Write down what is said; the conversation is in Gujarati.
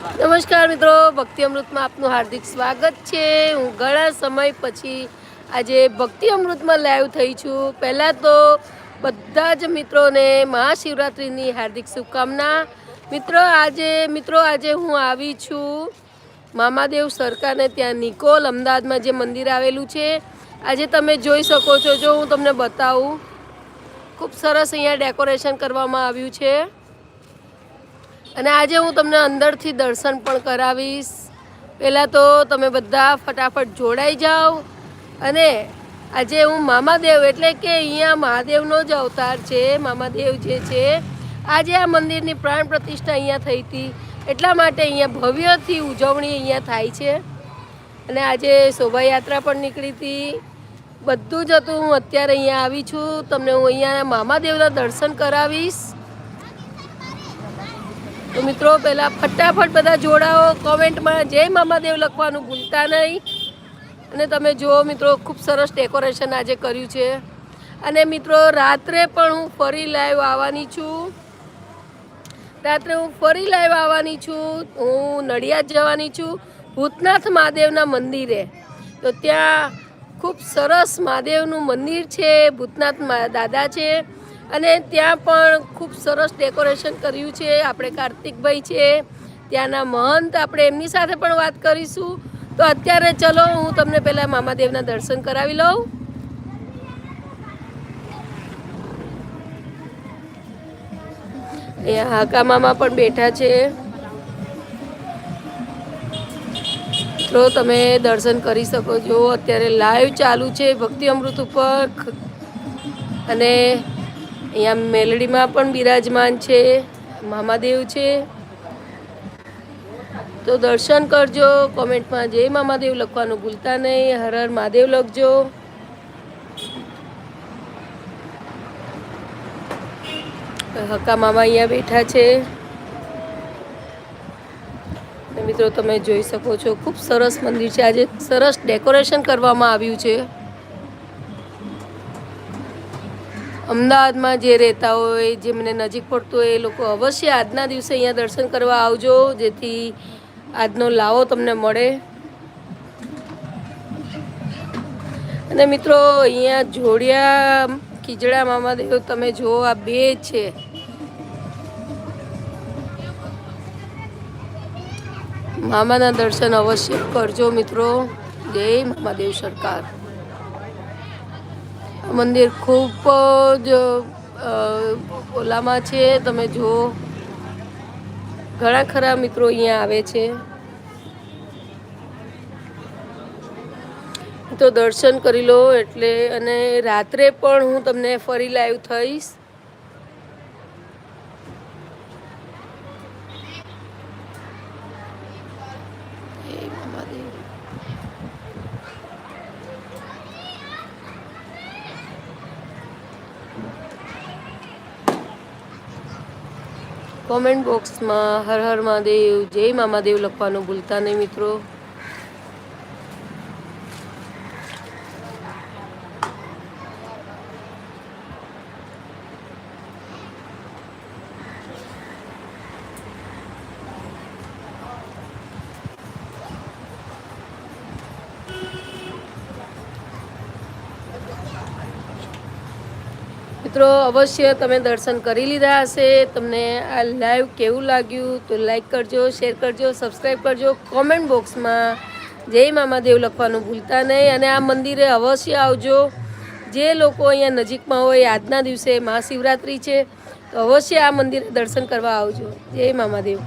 નમસ્કાર મિત્રો, ભક્તિ અમૃતમાં આપનું હાર્દિક સ્વાગત છે. હું ઘણા સમય પછી આજે ભક્તિ અમૃતમાં લાઈવ થઈ છું. પહેલાં તો બધા જ મિત્રોને મહાશિવરાત્રિની હાર્દિક શુભકામના. મિત્રો, આજે મિત્રો, આજે હું આવી છું મામાદેવ સરકારને ત્યાં નિકોલ અમદાવાદમાં જે મંદિર આવેલું છે. આજે તમે જોઈ શકો છો. જો હું તમને બતાવું, ખૂબ સરસ અહીંયા ડેકોરેશન કરવામાં આવ્યું છે. અને આજે હું તમને અંદરથી દર્શન પણ કરાવીશ. પહેલાં તો તમે બધા ફટાફટ જોડાઈ જાઓ. અને આજે હું મામાદેવ એટલે કે અહીંયા મહાદેવનો જ અવતાર છે, મામાદેવ જે છે, આજે આ મંદિરની પ્રાણ પ્રતિષ્ઠા અહીંયા થઈ હતી. એટલા માટે અહીંયા ભવ્યથી ઉજવણી અહીંયા થાય છે. અને આજે શોભાયાત્રા પણ નીકળી હતી. બધું જ હતું. હું અત્યારે અહીંયા આવી છું. તમને હું અહીંયા મામાદેવના દર્શન કરાવીશ. તો મિત્રો, પહેલાં ફટાફટ બધા જોડાઓ, કોમેન્ટમાં જય મામાદેવ લખવાનું ભૂલતા નહીં. અને તમે જુઓ મિત્રો, ખૂબ સરસ ડેકોરેશન આજે કર્યું છે. અને મિત્રો, રાત્રે પણ હું ફરી લાઈવ આવવાની છું. રાત્રે હું ફરી લાઈવ આવવાની છું. હું નડિયાદ જવાની છું, ભૂતનાથ મહાદેવના મંદિરે. તો ત્યાં ખૂબ સરસ મહાદેવનું મંદિર છે, ભૂતનાથ દાદા છે. અને ત્યાં પણ ખૂબ સરસ ડેકોરેશન કર્યું છે. આપણે કાર્તિકભાઈ છે, ત્યાંના મહંત આપણે એમની સાથે પણ વાત કરીશું. તો અત્યારે ચલો, હું તમને પહેલાં મામાદેવના દર્શન કરાવી લઉં. અહીંયા હાકા મામા પણ બેઠા છે. તો તમે દર્શન કરી શકો છો. અત્યારે લાઈવ ચાલુ છે ભક્તિ અમૃત ઉપર. અને અહીંયા મેલડીમાં પણ બિરાજમાન છે, મામાદેવ છે. તો દર્શન કરજો, કોમેન્ટમાં જય મામાદેવ લખવાનું ભૂલતા નહીં, હર હર મહાદેવ લખજો. હકા મામા અહીંયા બેઠા છે. મિત્રો, તમે જોઈ શકો છો, ખૂબ સરસ મંદિર છે. આજે સરસ ડેકોરેશન કરવામાં આવ્યું છે. અમદાવાદમાં જે રહેતા હોય, જે મને નજીક પડતું હોય, એ લોકો અવશ્ય આજના દિવસે અહીંયા દર્શન કરવા આવજો, જેથી આજનો લાવો તમને મળે. અને મિત્રો, અહીંયા જોડિયા, ખીજડા મામાદેવ તમે જુઓ, આ બે છે. મામાના દર્શન અવશ્ય કરજો મિત્રો. જય મહાદેવ સરકાર. મંદિર ખૂબ જ ઓલામાં છે. તમે જુઓ. ઘણા ખરા મિત્રો અહીંયા આવે છે. તો દર્શન કરી લો એટલે, અને રાત્રે પણ હું તમને ફરી લાઈવ થઈશ હે મહાદેવ. કોમેન્ટ બોક્સમાં હર હર મહાદેવ જય મામાદેવ લખવાનું ભૂલતા નહીં મિત્રો. મિત્રો, અવશ્ય તમે દર્શન કરી લીધા હશે. તમને આ લાઈવ કેવું લાગ્યું તો લાઈક કરજો શેર કરજો સબસ્ક્રાઈબ કરજો. કોમેન્ટ બોક્સમાં જય મામાદેવ લખવાનું ભૂલતા નહીં અને આ મંદિરે અવશ્ય આવજો. જે લોકો અહીંયા નજીકમાં હોય, આજના દિવસે મહાશિવરાત્રિ છે, તો અવશ્ય આ મંદિરે દર્શન કરવા આવજો. જય મામાદેવ